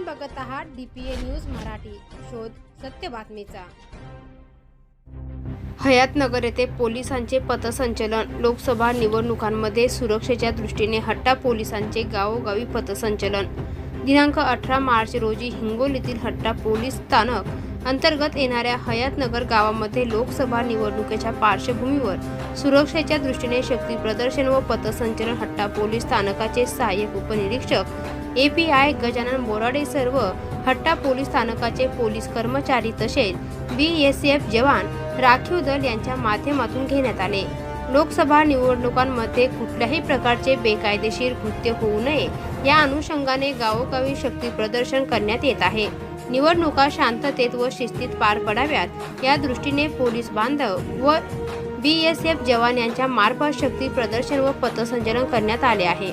आपण बघत आहात डीपीए न्यूज मराठी. शोध सत्य बातमीचा. हयातनगर येथे पोलिसांचे पथसंचलन. लोकसभा निवडणुकांमध्ये सुरक्षेच्या दृष्टीने हट्टा पोलिसांचे गावोगावी पथसंचलन. दिनांक अठरा मार्च रोजी हिंगोलीतील हट्टा पोलीस स्थानक अंतर्गत येणाऱ्या हयातनगर गावामध्ये लोकसभा निवडणुकीच्या पार्श्वभूमीवर सुरक्षेच्या दृष्टीने शक्ती प्रदर्शन व पथसंचलन हट्टा पोलीस स्थानकाचे सहाय्यक उपनिरीक्षक एपीआय गजानन बोराडे सर्व हट्टा पोलीस स्थानकाचे पोलीस कर्मचारी तसेच बी एस एफ जवान राखीव दल यांच्या माध्यमातून घेण्यात आले. लोकसभा निवडणुकांमध्ये कुठल्याही प्रकारचे बेकायदेशीर कृत्य होऊ नये या अनुषंगाने गावोगावी शक्ती प्रदर्शन करण्यात येत आहे. निवडणुका शांततेत व शिस्तीत पार पडाव्यात या दृष्टीने पोलीस बांधव व बी एस एफ जवान यांच्या मार्फत शक्ती प्रदर्शन व पथसंचलन करण्यात आले आहे.